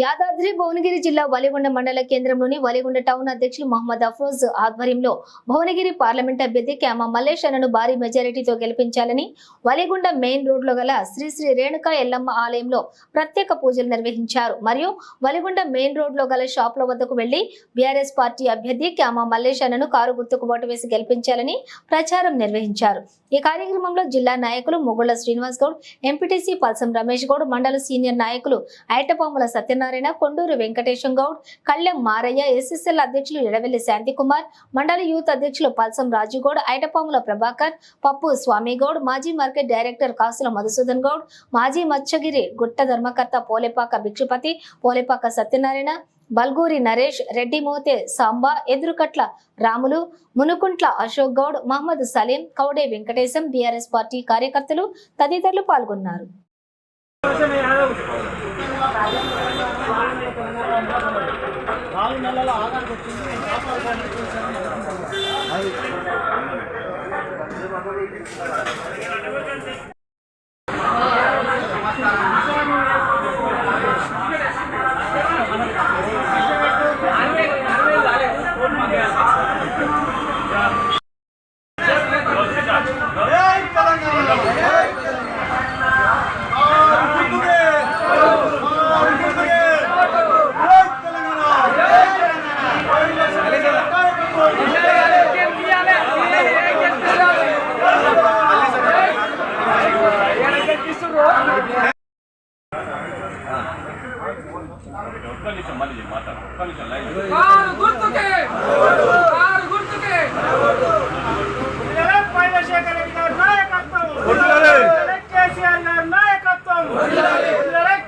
యాదాద్రి భువనగిరి జిల్లా వలిగొండ మండల కేంద్రంలోని వలిగొండ టౌన్ అధ్యక్షులు మహమ్మద్ అఫ్రోజ్ ఆధ్వర్యంలో భువనగిరి పార్లమెంట్ అభ్యర్థి క్యామ మల్లేష్ అన్నను భారీ మెజారిటీతో గెలిపించాలని వలిగొండ మెయిన్ రోడ్లో గల శ్రీ శ్రీ రేణుకా ఎల్లమ్మ ఆలయంలో ప్రత్యేక పూజలు నిర్వహించారు. మరియు వలిగొండ మెయిన్ రోడ్లో గల షాపుల వద్దకు వెళ్ళి బీఆర్ఎస్ పార్టీ అభ్యర్థి క్యామ మల్లేష్ అన్నను కారు గుర్తుకు ఓటు వేసి గెలిపించాలని ప్రచారం నిర్వహించారు. ఈ కార్యక్రమంలో జిల్లా నాయకులు మొగుళ్ళ శ్రీనివాస్ గౌడ్ ఎంపీటీసీ పల్సం రమేష్ గౌడ్ మండల సీనియర్ నాయకులు ఐటపాముల సత్యనారాయణ కొండూరు వెంకటేశం గౌడ్ కళ్ళెం మారయ్య ఎస్ఎస్ఎల్ అధ్యక్షులు ఎడవెల్లి శాంతికుమార్ మండల యూత్ అధ్యక్షులు పల్సం రాజుగౌడ్ ఐటపాముల ప్రభాకర్ పప్పు స్వామిగౌడ్ మాజీ మార్కెట్ డైరెక్టర్ కాసుల మధుసూదన్ గౌడ్ మాజీ మత్స్యగిరి గుట్ట ధర్మకర్త పోలేపాక భిక్షుపతి పోలేపాక సత్యనారాయణ బల్గూరి నరేష్ రెడ్డి మోతే సాంబా ఎదురుకట్ల రాములు మునుకుంట్ల అశోక్ గౌడ్ మహమ్మద్ సలీం కౌడే వెంకటేశం బీఆర్ఎస్ పార్టీ కార్యకర్తలు తదితరులు పాల్గొన్నారు. నాలుగు నెలల ఆదానికి వచ్చింది నేను కాపాడడానికి చూశాను. అది జై తెలంగాణ! జై తెలంగాణ! ఆరు గుర్తుకే! ఆరు గుర్తుకే! జై తెలంగాణ! జై కారు గుర్తుకే కారు గుర్తుకే తెలంగాణ! పైలశేఖర్ రెడ్డి గారి నాయకత్వం! కేసీఆర్ గారి నాయకత్వం!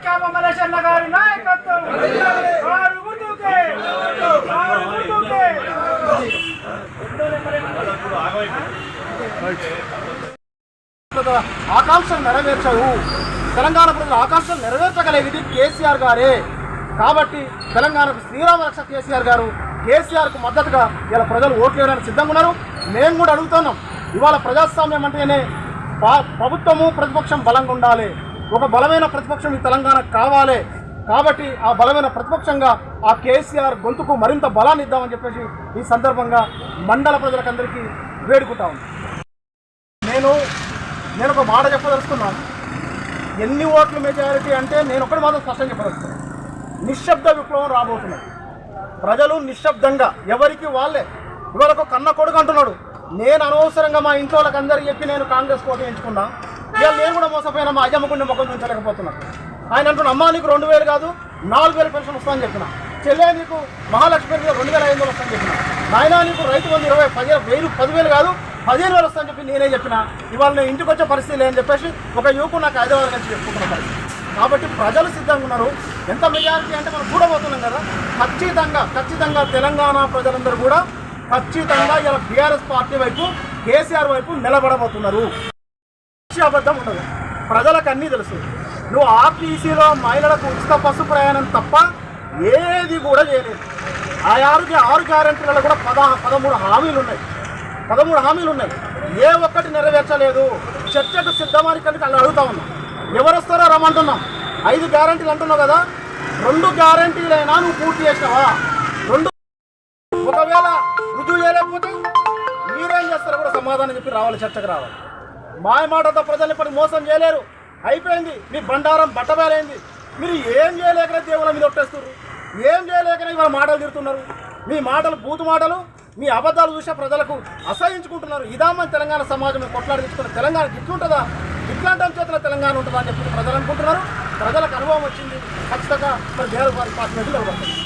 కామమలేశన్న గారి నాయకత్వం! ఆరు గుర్తుకే! ఆరు గుర్తుకే! ఆకాంక్షలు నెరవేర్చవు తెలంగాణ ప్రజల ఆకాంక్షలు నెరవేర్చగలిగింది కేసీఆర్ గారే కాబట్టి తెలంగాణకు శ్రీరామ రక్ష కేసీఆర్ గారు కేసీఆర్కు మద్దతుగా ఇలా ప్రజలు ఓట్లు వేయడానికి సిద్ధంగా ఉన్నారు. మేము కూడా అడుగుతున్నాం ఇవాళ ప్రజాస్వామ్యం అంటేనే పా- ప్రభుత్వము ప్రతిపక్షం బలంగా ఉండాలి. ఒక బలమైన ప్రతిపక్షం ఈ తెలంగాణకు కావాలి. కాబట్టి ఆ బలమైన ప్రతిపక్షంగా ఆ కేసీఆర్ గొంతుకు మరింత బలాన్ని ఇద్దామని చెప్పేసి ఈ సందర్భంగా మండల ప్రజలకందరికీ వేడుకుంటా ఉన్నాం. నేను నేను ఒక మాట చెప్పదలుచుకున్నాను. ఎన్ని ఓట్లు మెజారిటీ అంటే నేను ఒకటి మాత్రం స్పష్టంగా చెప్పదలుచుకున్నాను. నిశ్శబ్ద విప్లవం రాబోతున్నది. ప్రజలు నిశ్శబ్దంగా ఎవరికి వాళ్ళే. ఇవాళకు కన్న కొడుకు అంటున్నాడు నేను అనవసరంగా మా ఇంట్లో వాళ్ళకి చెప్పి నేను కాంగ్రెస్ కోట ఎంచుకున్నా. ఇవాళ నేను కూడా మోసపోయినా మా అయ్యమ్మకుండి ముఖం చూపించలేకపోతున్నాను ఆయన అంటున్నా అమ్మా నీకు రెండు వేలు కాదు నాలుగు వేలు పెన్షన్ వస్తానని చెప్పిన. చెల్లె నీకు మహాలక్ష్మి రెండు వేల ఐదు వందలు వస్తుందని చెప్పిన. నాయన నీకు రైతు మంది ఇరవై పది వేలు పదివేలు కాదు పదిహేను వేలు వస్తుందని చెప్పి నేనే చెప్పిన. ఇవాళ నేను ఇంటికి వచ్చే పరిస్థితి లేదని చెప్పేసి ఒక యువకుడు నాకు హైదరాబాద్ నుంచి చెప్పుకున్న పరిస్థితి కాబట్టి ప్రజలు సిద్ధంగా ఉన్నారు. ఎంత మెజారిటీ అంటే మనం చూడబోతున్నాం కదా. ఖచ్చితంగా ఖచ్చితంగా తెలంగాణ ప్రజలందరూ కూడా ఖచ్చితంగా ఇలా బీఆర్ఎస్ పార్టీ వైపు కేసీఆర్ వైపు నిలబడబోతున్నారు. అబద్ధం ఉండదు. ప్రజలకు అన్నీ తెలుసు. నువ్వు ఆర్టీసీలో మహిళలకు ఉచిత బస్సు ప్రయాణం తప్ప ఏది కూడా చేయలేదు. ఆ ఆరు ఆరు గ్యారెంటీలలో కూడా పద పదమూడు హామీలు ఉన్నాయి పదమూడు హామీలు ఉన్నాయి ఏ ఒక్కటి నెరవేర్చలేదు. చర్చకు సిద్ధమని కనుక అలా అడుగుతా ఉన్నాం. ఎవరు వస్తారో రమ్మంటున్నాం. ఐదు గ్యారెంటీలు అంటున్నావు కదా? రెండు గ్యారెంటీలైనా నువ్వు పూర్తి చేసినావా? రెండు ఒకవేళ రుజువు చేయలేకపోతే మీరేం చేస్తారో కూడా సమాధానం చెప్పి రావాలి చర్చకు రావాలి. మాయ మాటతో ప్రజలు ఇప్పటికి మోసం చేయలేరు. అయిపోయింది. మీ బండారం బట్టబేలైంది మీరు ఏం చేయలేకనే దేవుళ్ళ మీద ఒట్టేస్తున్నారు ఏం చేయలేకనే ఇవాళ మాటలు తిడుతున్నారు. మీ మాటలు బూతు మాటలు మీ అబద్ధాలు చూసే ప్రజలకు అసహించుకుంటున్నారు. ఇదామని తెలంగాణ సమాజం కొట్లాడి తెచ్చుకున్న తెలంగాణ ఇట్లుంటుందా? ఇట్లాంటి చేతుల తెలంగాణ ఉంటుందని చెప్పి ప్రజలు అనుకుంటున్నారు. ప్రజలకు అనుభవం వచ్చింది. ఖచ్చితంగా మరి వేరే పార్టీ నిలబడుతుంది